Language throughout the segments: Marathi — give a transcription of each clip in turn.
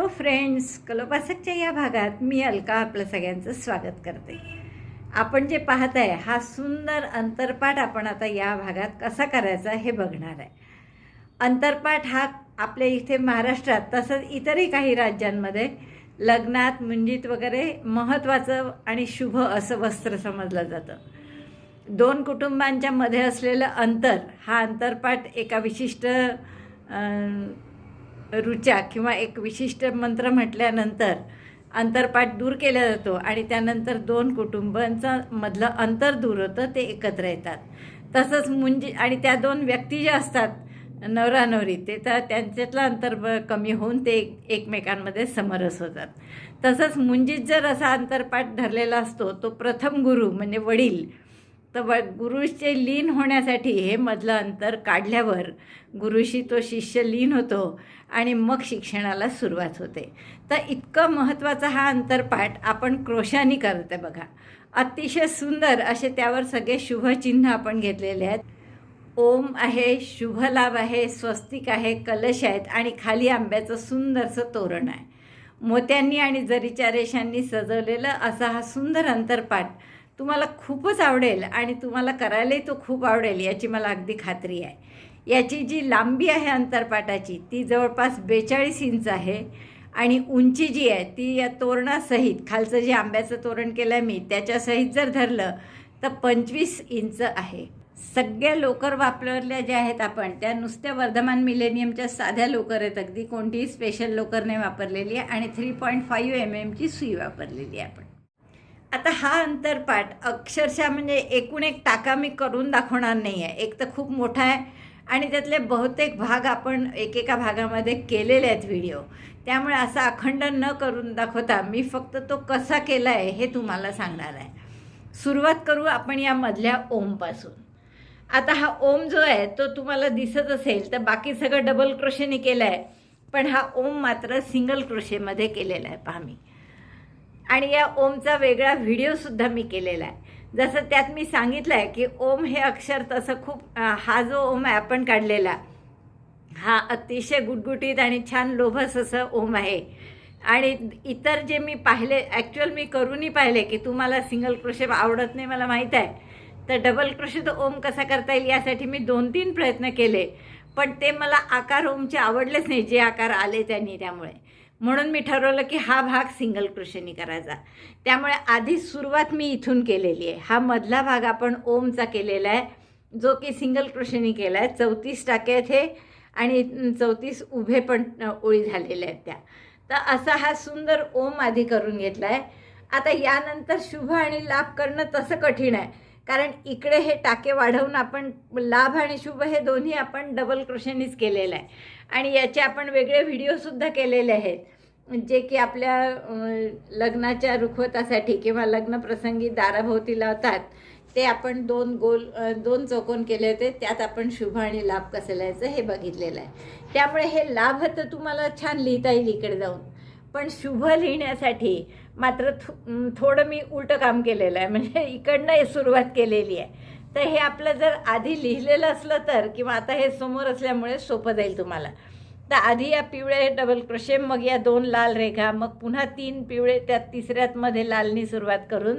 हॅलो फ्रेंड्स कलोपासकच्या या भागात मी अलका आपलं सगळ्यांचं स्वागत करते. आपण जे पाहत आहे हा सुंदर अंतरपाठ आपण आता या भागात कसा करायचा हे बघणार आहे. अंतरपाठ हा आपल्या इथे महाराष्ट्रात तसंच इतरही काही राज्यांमध्ये लग्नात मुंजीत वगैरे महत्त्वाचं आणि शुभ असं वस्त्र समजलं जातं. दोन कुटुंबांच्या मध्ये असलेलं अंतर हा अंतरपाठ एका विशिष्ट ऋचा किंवा एक विशिष्ट मंत्र म्हटल्यानंतर अंतरपाठ दूर केला जातो आणि त्यानंतर दोन कुटुंबांचं मधलं अंतर दूर होतं ते एकत्र येतात. तसंच मुंजी आणि त्या दोन व्यक्ती ज्या असतात नवरा नवरी ते तर त्यांच्यातलं अंतर ब कमी होऊन ते एक एकमेकांमध्ये समरस होतात. तसंच मुंजीत जर असा अंतरपाठ धरलेला असतो तो प्रथम गुरु म्हणजे वडील तर व गुरुचे लीन होण्यासाठी हे मधलं अंतर काढल्यावर गुरुशी तो शिष्य लीन होतो आणि मग शिक्षणाला सुरुवात होते. तर इतकं महत्त्वाचा हा अंतरपाठ आपण क्रोशानी करते बघा. अतिशय सुंदर असे त्यावर सगळे शुभचिन्ह आपण घेतलेले आहेत. ओम आहे शुभलाभ आहे स्वस्तिक आहे कलश आहेत आणि खाली आंब्याचं सुंदरसं तोरण आहे. मोत्यांनी आणि जरीच्या रेषांनी सजवलेलं असा हा सुंदर अंतरपाठ तुम्हाला खूपच आवडेल आणि तुम्हाला करायलाही तो खूप आवडेल याची मला अगदी खात्री आहे. याची जी लांबी आहे अंतरपाटाची ती जवळपास बेचाळीस इंच आहे आणि उंची जी आहे ती या तोरणासहित खालचं जे आंब्याचं तोरण केलं आहे मी त्याच्यासहित जर धरलं तर पंचवीस इंच आहे. सगळ्या लोकर वापरल्या ज्या आहेत आपण त्या नुसत्या वर्धमान मिलेनियमच्या साध्या लोकर आहेत. अगदी कोणतीही स्पेशल लोकर नाही वापरलेली आहे आणि थ्री पॉईंट फाईव्ह एम एमची सुई वापरलेली आहे आपण. आता हा अंतरपाठ अक्षरशः म्हणजे एकूण एक टाका मी करून दाखवणार नाही आहे एक तर खूप मोठा आहे आणि त्यातले बहुतेक भाग आपण एकेका भागामध्ये केलेले आहेत व्हिडिओ. त्यामुळे असा अखंड न करून दाखवता मी फक्त तो कसा केला आहे हे तुम्हाला सांगणार आहे. सुरुवात करू आपण या मधल्या ओमपासून आता हा ओम जो आहे तो तुम्हाला दिसत असेल तर बाकी सगळं डबल क्रोशेने केलं आहे पण हा ओम मात्र सिंगल क्रोशेमध्ये केलेला आहे पहा मी. आणि या ओमचा वेगळा व्हिडिओसुद्धा मी केलेला आहे. जसं त्यात मी सांगितलं आहे की ओम हे अक्षर तसं खूप हा जो ओम आहे आपण काढलेला हा अतिशय गुटगुटीत आणि छान लोभस असं ओम आहे. आणि इतर जे मी पाहिले ॲक्च्युअल मी करूनही पाहिले की तुम्हाला सिंगल क्रोशेप आवडत नाही मला माहीत आहे. तर डबल क्रोशेत ओम कसा करता येईल यासाठी मी दोन तीन प्रयत्न केले. पण ते मला आकार ओमचे आवडलेच नाही जे आकार आले त्यांनी त्यामुळे. म्हणून मी ठरवलं की हा भाग सिंगल क्रोशेनी करायचा. त्यामुळे आधी सुरुवात मी इथून केलेली आहे. हा मधला भाग आपण ओमचा केलेला आहे जो की सिंगल क्रोशेनी केला आहे चौतीस टाके आहेत हे आणि चौतीस उभे पण ओळी झालेल्या आहेत त्या. तर असा हा सुंदर ओम आधी करून घेतला आहे आता यानंतर शुभ आणि लाभ करणं तसं कठीण आहे. कारण इकडे हे टाके वाढवून आपण लाभ आणि शुभ हे दोन्ही आपण डबल क्रोशेनीच केलेलं आहे. आणि याचे आपण वेगळे व्हिडिओसुद्धा केलेले आहेत. जे की आपल्या लग्नाच्या रुखवतासाठी किंवा लग्नप्रसंगी दाराभोवती लावतात ते आपण दोन गोल दोन चौकोन केले होते त्यात आपण शुभ आणि लाभ कसं लिहायचं हे बघितलेलं आहे. त्यामुळे हे लाभ तर तुम्हाला छान लिहिता येईल इकडे जाऊन. पण शुभ लिहिण्यासाठी मात्र थो थोडं मी उलटं काम केलेलं आहे. म्हणजे इकडनं हे सुरुवात केलेली आहे. तर हे आपलं जर आधी लिहिलेलं असलं तर किंवा आता हे समोर असल्यामुळे सोपं जाईल तुम्हाला. तर आधी या पिवळे डबल क्रोशे मग या दोन लाल रेखा मग पुन्हा तीन पिवळे त्यात तिसऱ्यातमध्ये लालनी सुरुवात करून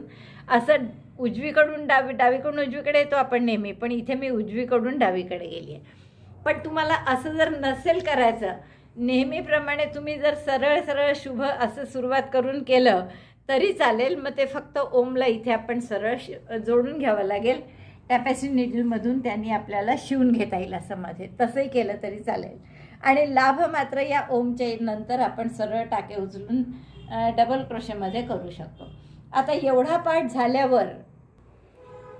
असं उजवीकडून डावी डावीकडून उजवीकडे येतो आपण नेहमी पण इथे मी उजवीकडून डावीकडे गेली आहे. पण तुम्हाला असं जर नसेल करायचं नेहमीप्रमाणे तुम्ही जर सरळ सरळ शुभ असं सुरुवात करून केलं तरी चालेल. मग ते फक्त ओमला इथे आपण सरळ श जोडून घ्यावं लागेल. टॅपॅसी निडलमधून त्यांनी आपल्याला शिवून घेता येईल असं मध्ये तसंही केलं तरी चालेल. आणि लाभ मात्र या ओमच्या नंतर आपण सरळ टाके उचलून डबल क्रोशेमध्ये करू शकतो. आता एवढा पाठ झाल्यावर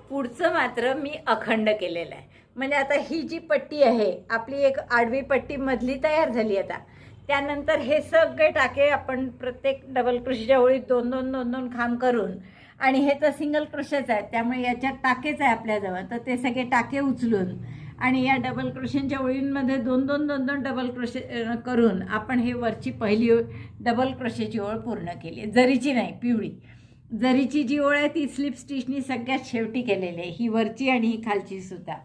पुढचं मात्र मी अखंड केलेलं आहे. म्हणजे आता ही जी पट्टी आहे आपली एक आडवी पट्टी मधली तयार झाली आता. त्यानंतर हे सगळे टाके आपण प्रत्येक डबल क्रोशीच्या ओळीत दोन दोन दोन दोन खांब करून आणि हे तर सिंगल क्रोशेच आहे त्यामुळे याच्यात टाकेच आहे आपल्याजवळ. तर ते सगळे टाके उचलून आणि या डबल क्रोशेंच्या ओळींमध्ये दोन दोन दोन दोन डबल क्रोशे करून आपण हे वरची पहिली डबल क्रोशेची ओळ पूर्ण केली जरीची नाही पिवळी. जरीची जी ओळ आहे ती स्लिप स्टिचनी सगळ्यात शेवटी केलेली आहे. ही वरची आणि ही खालची सुद्धा.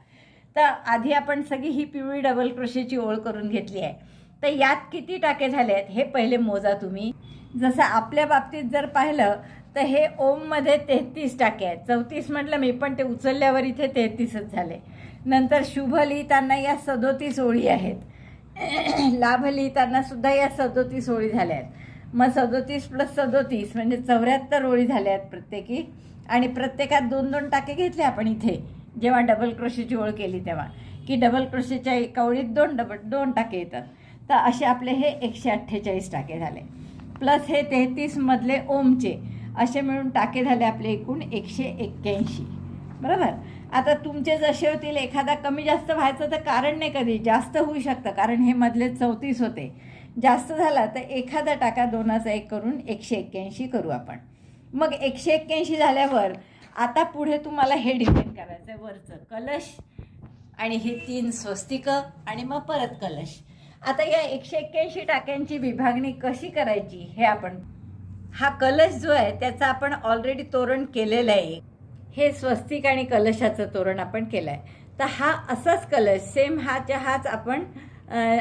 तर आधी आपण सगळी ही पिवळी डबल क्रोशेची ओळ करून घेतली आहे. तर यात किती टाके झाले आहेत हे पहिले मोजा तुम्ही. जसं आपल्या बाबतीत जर पाहिलं तर हे ओममध्ये तेहतीस टाके आहेत. चौतीस म्हटलं मी पण ते उचलल्यावर इथे तेहतीसच झाले. नंतर शुभ लिहिताना या सदोतीस ओळी आहेत. लाभ लिहिताना सुद्धा या सदोतीस ओळी झाल्या आहेत. मग सदोतीस प्लस सदोतीस म्हणजे चौऱ्याहत्तर ओळी झाल्या आहेत प्रत्येकी. आणि प्रत्येकात दोन दोन टाके घेतले आपण इथे. जेव्हा डबल क्रोशीची ओळ केली तेव्हा. की डबल क्रोशीच्या एका ओळीत दोन डबल दोन टाके येतात. तर असे आपले हे एकशे अठ्ठेचाळीस टाके झाले. प्लस हे तेहतीसमधले ओमचे असे मिळून टाके झाले आपले एकूण एकशे एक्क्याऐंशी. बरोबर? आता तुमचे जसे होतील एखादा कमी जास्त व्हायचं तर कारण नाही कधी? जास्त होऊ शकतं कारण हे मधले चौतीस होते. जास्त झाला तर एखादा टाका दोनाचा एक करून एकशे एक्क्याऐंशी करू आपण. मग एकशे एक्क्याऐंशी झाल्यावर आता पुढे तुम्हाला हे डिपेंड करायचं आहे वरचं. कलश आणि हे तीन स्वस्तिकं आणि मग परत कलश. आता या एकशे एक्क्याऐंशी टाक्यांची विभागणी कशी करायची हे आपण हा कलश जो आहे त्याचा आपण ऑलरेडी तोरण केलेलं आहे. हे स्वस्तिक आणि कलशाचं तोरण आपण केलं आहे तर हा असाच कलश सेम हाच्या हाच आपण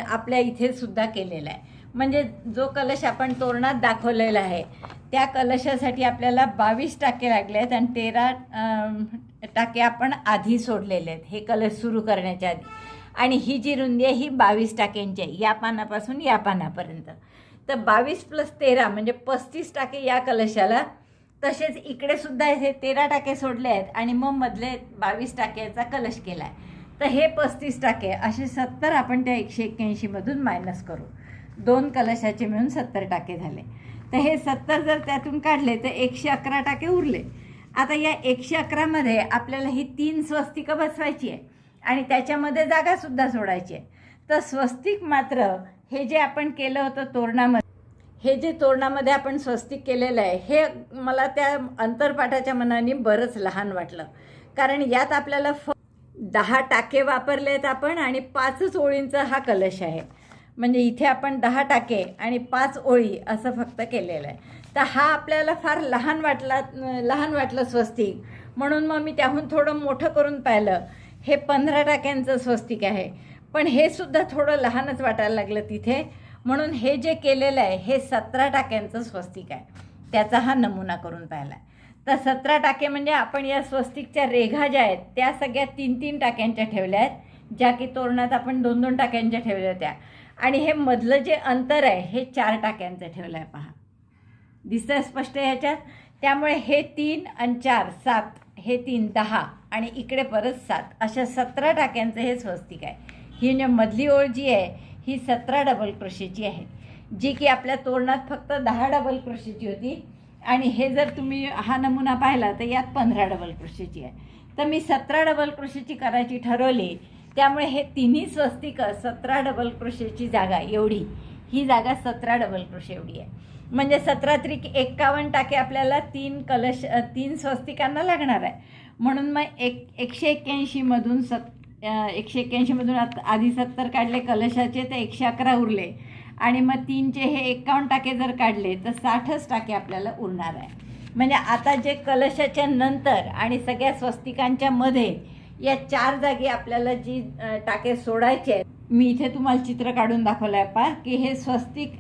आपल्या इथे सुद्धा केलेला आहे. म्हणजे जो कलश आपण तोरणात दाखवलेला आहे त्या कलशासाठी आपल्याला बावीस टाके लागले आहेत आणि तेरा टाके आपण आधी सोडलेले आहेत. हे कलश सुरू करण्याच्या आधी. आणि ही जी रुंदी आहे ही बावीस टाक्यांची आहे या पानापासून या पानापर्यंत. तर बावीस प्लस तेरा म्हणजे पस्तीस टाके या कलशाला. तसेच इकडे सुद्धा हे तेरा टाके सोडले आहेत आणि मग मधले बावीस टाक्याचा कलश केला आहे तर हे पस्तीस टाके असे सत्तर आपण त्या एकशे एक्क्याऐंशीमधून मायनस करू. दोन कलशाचे मिळून सत्तर टाके झाले. तर हे सत्तर जर त्यातून काढले तर एकशे अकरा टाके उरले. आता या एकशे अकरामध्ये आपल्याला ही तीन स्वस्तिकं बसवायची आहे आणि त्याच्यामध्ये जागासुद्धा सोडायची आहे. तर स्वस्तिक मात्र हे जे आपण केलं होतं तोरणामध्ये हे जे तोरणामध्ये आपण स्वस्तिक केलेलं आहे हे मला त्या अंतरपाठाच्या मनाने बरंच लहान वाटलं. कारण यात आपल्याला फ दहा टाके वापरले आहेत आपण आणि पाचच ओळींचा हा कलश आहे. म्हणजे इथे आपण दहा टाके आणि पाच ओळी असं फक्त केलेलं आहे. तर हा आपल्याला फार लहान वाटला लहान वाटलं स्वस्तिक. म्हणून मग मी त्याहून थोडं मोठं करून पाहिलं. हे पंधरा टाक्यांचं स्वस्तिक आहे. पण हे सुद्धा थोडं लहानच वाटायला लागलं तिथे. म्हणून हे जे केलेलं आहे हे सतरा टाक्यांचं स्वस्तिक आहे. त्याचा हा नमुना करून पाहिला. तर सतरा टाके म्हणजे आपण या स्वस्तिकच्या रेघा ज्या आहेत त्या सगळ्या तीन तीन टाक्यांच्या ठेवल्या आहेत. ज्या की तोरणात आपण दोन दोन टाक्यांच्या ठेवल्या होत्या. आणि हे मधलं जे अंतर आहे हे चार टाक्यांचं ठेवलं आहे पहा. दिसतं स्पष्ट ह्याच्यात? त्यामुळे हे तीन आणि चार सात हे तीन दहा आणि इकडे परत सात. अशा सतरा टाक्यांचं हे स्वस्तिक आहे. ही म्हणजे मधली ओळ जी आहे ही सतरा डबल क्रोशेची आहे. जी की आपल्या तोरणात फक्त दहा डबल क्रोशेची होती. आणि हे जर तुम्ही हा नमुना पाहिला तर यात पंधरा डबल क्रोशेची आहे. तर मी सतरा डबल क्रोशेची करायची ठरवली त्यामुळे हे तिन्ही स्वस्तिकं सतरा डबल क्रोशेची जागा एवढी. ही जागा सतरा डबल क्रोशे एवढी आहे. म्हणजे सतरा त्रिक एक्कावन्न टाके आपल्याला तीन कलश तीन स्वस्तिकांना लागणार आहे. म्हणून मग एक एकशे एक्क्याऐंशीमधून सत एकशे एक्क्याऐंशीमधून आत आधी सत्तर काढले कलशाचे तर एकशे अकरा उरले. आणि मग तीनचे हे एक्कावन्न टाके जर काढले तर साठच टाके आपल्याला उरणार आहे. म्हणजे आता जे कलशाच्या नंतर आणि सगळ्या स्वस्तिकांच्या मध्ये या चार जागी आपल्याला जी टाके सोडायचे आहेत. मी इथे तुम्हाला चित्र काढून दाखवलं आहे पा की हे स्वस्तिक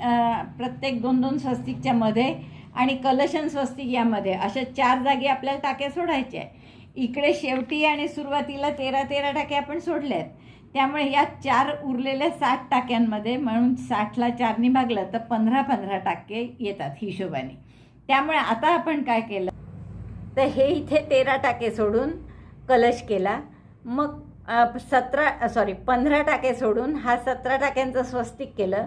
प्रत्येक दोन दोन स्वस्तिकच्या मध्ये आणि कलशन स्वस्तिक यामध्ये अशा चार जागी आपल्याला टाके सोडायचे आहे इकडे शेवटी आणि सुरुवातीला तेरा तेरा टाके आपण सोडले आहेत त्यामुळे या चार उरलेल्या साठ टाक्यांमध्ये म्हणून साठला चारनी भागलं तर पंधरा पंधरा टाके येतात हिशोबाने. त्यामुळे आता आपण काय केलं? तर हे इथे तेरा टाके सोडून कलश केला. मग सतरा सॉरी पंधरा टाके सोडून हा सतरा टाक्यांचं स्वस्तिक केलं.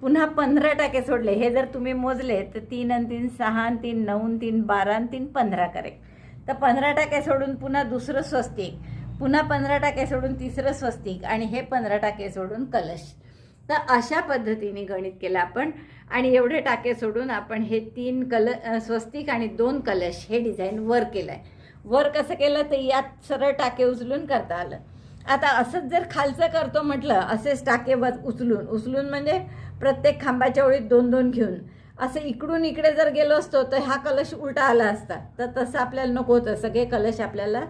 पुन्हा पंधरा टाके सोडले. हे जर तुम्ही मोजले तर तीन आणि तीन सहा आणि तीन नऊ तीन बारा आणि तीन पंधरा करेक्ट. तर पंधरा टाके सोडून पुन्हा दुसरं स्वस्तिक. पुन्हा पंधरा टाके सोडून तिसरं स्वस्तिक. आणि हे पंधरा टाके सोडून कलश. तर अशा पद्धतीने गणित केलं आपण. आणि एवढे टाके सोडून आपण हे तीन कल स्वस्तिक आणि दोन कलश हे डिझाईन वर केलं आहे वर कसं केलं तर यात सरळ टाके उचलून करता आलं. आता असंच जर खालचं करतो म्हटलं असेच टाके व उचलून उचलून म्हणजे प्रत्येक खांबाच्या ओळीत दोन दोन घेऊन. असं इकडून इकडे जर गेलो असतो तर हा कलश उलटा आला असता. तर तसं आपल्याला नको होतं. सगळे कलश आपल्याला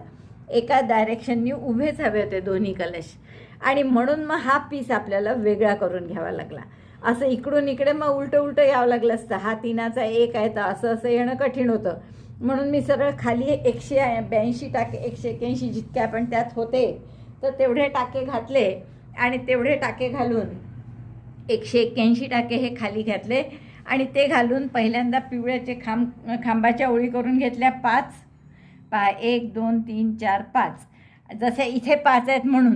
एका डायरेक्शननी उभेच हवे होते दोन्ही कलश. आणि म्हणून मग हा पीस आपल्याला वेगळा करून घ्यावा लागला. असं इकडून इकडे मग उलटं उलटं यावं लागलं असतं. हा तिनाचा एक आहे तर असं असं येणं कठीण होतं. म्हणून मी सरळ खाली एकशे ब्याऐंशी टाके एकशे एक्याऐंशी जितके आपण त्यात होते तर तेवढे टाके घातले आणि तेवढे टाके घालून एकशे एक्क्याऐंशी टाके हे खाली घातले आणि ते घालून पहिल्यांदा पिवळ्याचे खांब खांबाच्या ओळी करून घेतल्या पाच. पा एक दोन तीन चार पाच. जसे इथे पाच आहेत म्हणून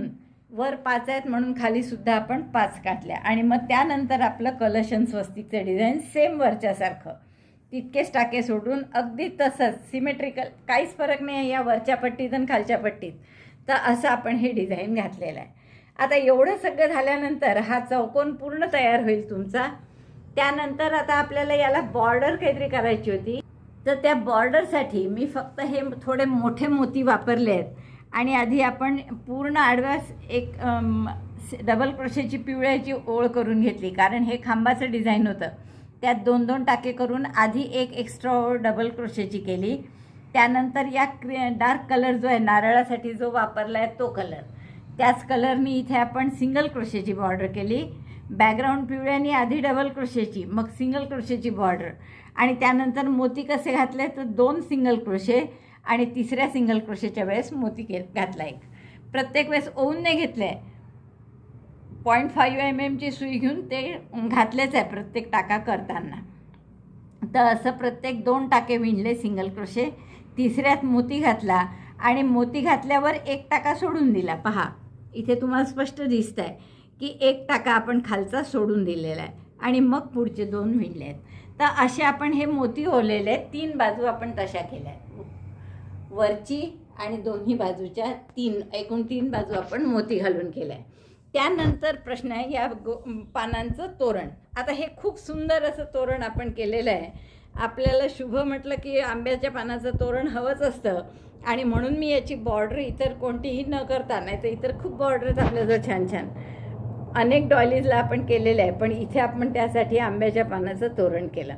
वर पाच आहेत म्हणून खालीसुद्धा आपण पाच काढल्या आणि मग त्यानंतर आपलं कलशन स्वस्तिकचं डिझाईन सेम वरच्यासारखं. तितकेच टाके सोडून अगदी तसंच सिमेट्रिकल काहीच फरक नाही आहे या वरच्या पट्टीत आणि खालच्या पट्टीत. तर असं आपण हे डिझाईन घातलेलं आहे. आता एवढं सगळं झाल्यानंतर हा चौकोन पूर्ण तयार होईल तुमचा. त्यानंतर आता आपल्याला याला बॉर्डर काहीतरी करायची होती. तर त्या बॉर्डरसाठी मी फक्त हे थोडे मोठे मोती वापरले आहेत. आणि आधी आपण पूर्ण आडव्यास एक डबल क्रोशेची पिवळ्याची ओळ करून घेतली कारण हे खांबाचं डिझाईन होतं. त्यात दोन दोन टाके करून आधी एक एक्स्ट्रा ओळ डबल क्रोशेची केली. त्यानंतर या क्रि डार्क कलर जो आहे नारळासाठी जो वापरला आहे तो कलर त्याच कलरनी इथे आपण सिंगल क्रोशेची बॉर्डर केली. बॅकग्राऊंड पिवळ्याने आधी डबल क्रोशेची मग सिंगल क्रोशेची बॉर्डर आणि त्यानंतर मोती कसे घातले तर दोन सिंगल क्रोशे आणि तिसऱ्या सिंगल क्रोशेच्या वेळेस मोती के घातला एक. प्रत्येक वेळेस ओवून नाही आहे पॉईंट फाईव्ह एम एमची सुई घेऊन ते घातलेच आहे प्रत्येक टाका करताना. तर असं प्रत्येक दोन टाके विणले सिंगल क्रोशे तिसऱ्यात मोती घातला आणि मोती घातल्यावर एक टाका सोडून दिला. पहा इथे तुम्हाला स्पष्ट दिसत आहे की एक टाका आपण खालचा सोडून दिलेला आहे आणि मग पुढचे दोन विणले आहेत. तर असे आपण हे मोती ओलेले आहेत. तीन बाजू आपण तशा केल्या आहेत. वरची आणि दोन्ही बाजूच्या तीन एकूण तीन बाजू आपण मोती घालून केल्या आहे त्यानंतर प्रश्न आहे या गो पानांचं तोरण. आता हे खूप सुंदर असं तोरण आपण केलेलं आहे. आपल्याला शुभ म्हटलं की आंब्याच्या पानाचं तोरण हवंच असतं. आणि म्हणून मी याची बॉर्डर इतर कोणतीही न करता नाही तर इतर खूप बॉर्डर आहेत आपल्याजवळ छान छान. अनेक डॉलीजला आपण केलेलं आहे पण इथे आपण त्यासाठी आंब्याच्या पानाचं तोरण केलं.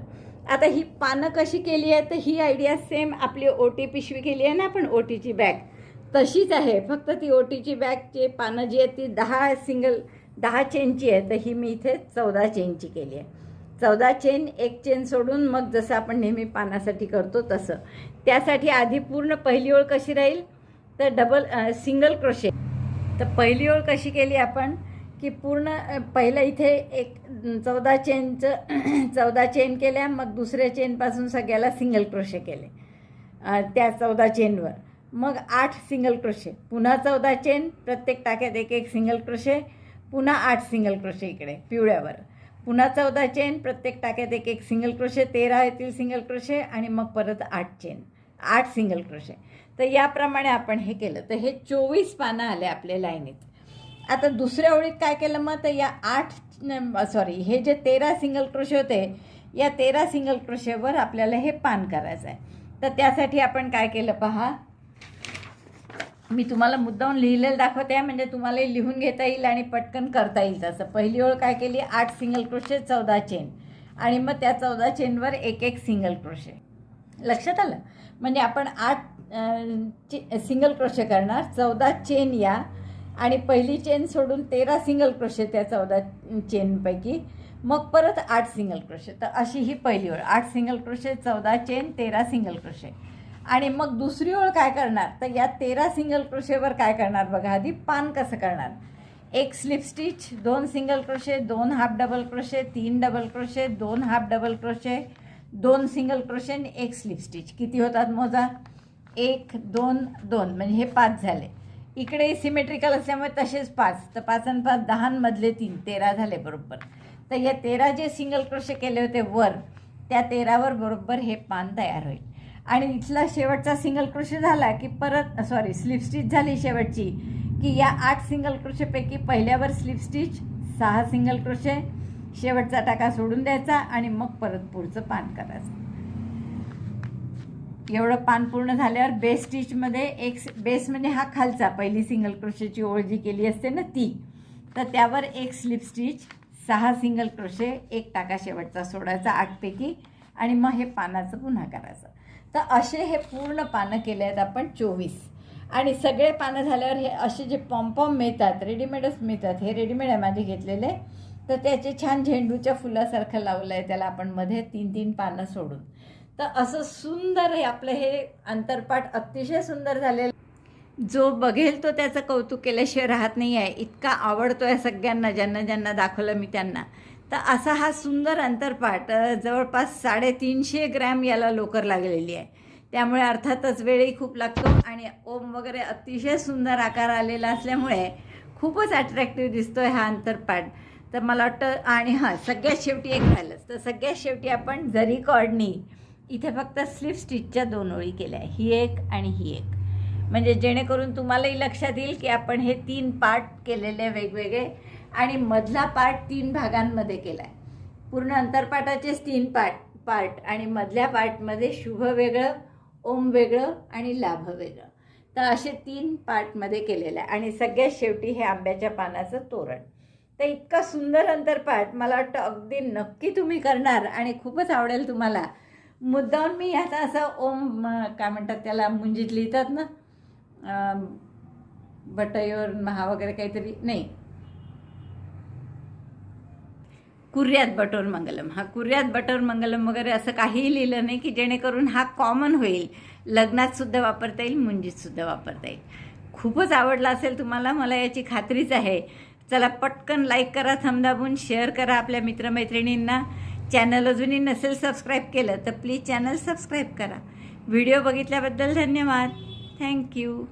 आता ही पानं कशी केली आहे तर ही आयडिया सेम आपली ओटी पिशवी केली आहे ना आपण ओटीची बॅग तशीच आहे. फक्त ती ओटीची बॅगची पानं जी आहेत ती दहा सिंगल दहा चेनची आहे तर ही मी इथे चौदा चेनची केली आहे. चौदा चेन एक चेन सोडून मग जसं आपण नेहमी पानासाठी करतो तसं. त्यासाठी आधी पूर्ण पहिली ओळ कशी राहील? तर डबल सिंगल क्रोशे तर पहिली ओळ कशी केली आपण? की पूर्ण पहिलं इथे एक चौदा चेनचं चौदा चेन केल्या मग दुसऱ्या चेनपासून सगळ्याला सिंगल क्रोशे केले. त्या चौदा चेनवर मग आठ सिंगल क्रोशे. पुन्हा चौदा चेन प्रत्येक टाक्यात एक एक सिंगल क्रोशे. पुन्हा आठ सिंगल क्रोशे इकडे पिवळ्यावर. पुन्हा चौदा चेन प्रत्येक टाक्यात एक एक सिंगल क्रोशे तेरा येतील सिंगल क्रोशे आणि मग परत आठ चेन. आठ सिंगल क्रोशे. तर याप्रमाणे आपण हे केलं. तर हे चोवीस पानं आले आपल्या लाईनीत. आता दुसऱ्या ओळीत काय केलं मग? तर या आठ सॉरी हे जे तेरा सिंगल क्रोशे होते या तेरा सिंगल क्रोशेवर आपल्याला हे पान करायचं आहे तर त्यासाठी आपण काय केलं पहा? मी तुम्हाला मुद्दाहून लिहिलेलं दाखवते आहे म्हणजे तुम्हाला लिहून घेता येईल आणि पटकन करता येईल तसं. पहिली ओळ काय केली? आठ सिंगल क्रोशे चौदा चेन आणि मग त्या चौदा चेनवर एक एक सिंगल क्रोशे लक्षात आलं? म्हणजे आपण आठ चे सिंगल क्रोशे करणार चौदा चेन या आणि पहिली चेन सोडून तेरा सिंगल क्रोशे त्या चौदा चेनपैकी मग परत आठ सिंगल क्रोशे तर अशी ही पहिली ओळ. आठ सिंगल क्रोशे चौदा चेन तेरा सिंगल क्रोशे आणि मग दुसरी ओळ काय करणार? तर या तेरा सिंगल क्रोशेवर काय करणार बघा आधी? पान कसं करणार? एक स्लिप स्टिच दोन सिंगल क्रोशे दोन हाफ डबल क्रोशे तीन डबल क्रोशे दोन हाफ डबल क्रोशे दोन सिंगल क्रोशे आणि एक स्लिप स्टिच किती होतात मोजा? एक दोन दोन. म्हणजे हे पाच झाले. इकडे सिमेट्रिकल असल्यामुळे तसेच पाच. तर पाच आणि पाच दहामधले तीन. तेरा झाले बरोबर. तर या तेरा जे सिंगल क्रोशे केले होते वर त्या तेरावर बरोबर हे पान तयार होईल. आणि इथला शेवटचा सिंगल क्रोशे झाला की परत सॉरी स्लिप स्टिच झाली शेवटची की या आठ सिंगल क्रोशेपैकी पहिल्यावर स्लिप स्टिच सहा सिंगल क्रोशे शेवटचा टाका सोडून द्यायचा आणि मग परत पुढचं पान करायचं. एवढं पान पूर्ण झाल्यावर बेस स्टिचमध्ये एक बेस म्हणजे हा खालचा पहिली सिंगल क्रोशेची ओळ जी केली असते ना ती तर त्यावर एक स्लिप स्टिच सहा सिंगल क्रोशे एक टाका शेवटचा सोडायचा आठपैकी आणि मग हे पानाचं पुन्हा करायचं. तर असे हे पूर्ण पानं केले आहेत आपण चोवीस. आणि सगळे पानं झाल्यावर हे असे जे पॉम्पॉम मिळतात रेडीमेडच मिळतात हे रेडीमेड आहे माझे घेतलेले. तर त्याचे छान झेंडूच्या फुलासारखं लावलं आहे त्याला आपण मध्ये तीन तीन पानं सोडून. तर असं सुंदर हे आपलं हे अंतरपाठ अतिशय सुंदर झालेलं. जो बघेल तो त्याचं कौतुक केल्याशिवाय राहत नाही आहे इतका आवडतो आहे सगळ्यांना ज्यांना ज्यांना दाखवलं मी त्यांना. तर असा हा सुंदर अंतरपाठ जवळपास साडेतीनशे ग्रॅम याला लोकर लागलेली आहे. त्यामुळे अर्थातच वेळही खूप लागतो आणि ओम वगैरे अतिशय सुंदर आकार आलेला असल्यामुळे खूपच अट्रॅक्टिव्ह दिसतो आहे हा अंतरपाठ तर मला वाटतं आणि हां सगळ्यात शेवटी एक राहिलंच. तर सगळ्यात शेवटी आपण जरी कॉर्डनी इथे फक्त स्लिप स्टिचच्या दोन ओळी केल्या आहे ही एक आणि ही एक. म्हणजे जेणेकरून तुम्हालाही लक्षात येईल की आपण हे तीन पार्ट केलेले वेगवेगळे. आणि मधला पार्ट तीन भागांमध्ये केला आहे पूर्ण अंतरपाठाचेच तीन पार्ट पार्ट आणि मधल्या पार्टमध्ये शुभ वेगळं ओम वेगळं आणि लाभ वेगळं. तर असे तीन पार्टमध्ये केलेलं आहे. आणि सगळ्यात शेवटी हे आंब्याच्या पानाचं तोरण. तर इतका सुंदर अंतरपाठ मला वाटतं अगदी नक्की तुम्ही करणार आणि खूपच आवडेल तुम्हाला. मुद्दाम मी ह्याचा असं ओम काय म्हणतात त्याला मुंजीत लिहितात ना? बटयोर महा वगैरे काहीतरी नाही. कुर्यात बटोर मंगलम. हा कुर्यात बटोर मंगलम वगैरे असं काहीही लिहिलं नाही की जेणेकरून हा कॉमन होईल. लग्नातसुद्धा वापरता येईल मुंजीतसुद्धा वापरता येईल. खूपच आवडला असेल तुम्हाला मला याची खात्रीच आहे. चला पटकन लाईक करा थमदाबून शेअर करा आपल्या मित्रमैत्रिणींना. चॅनल अजूनही नसेल सबस्क्राईब केलं तर प्लीज चॅनल सबस्क्राईब करा. व्हिडिओ बघितल्याबद्दल धन्यवाद. Thank you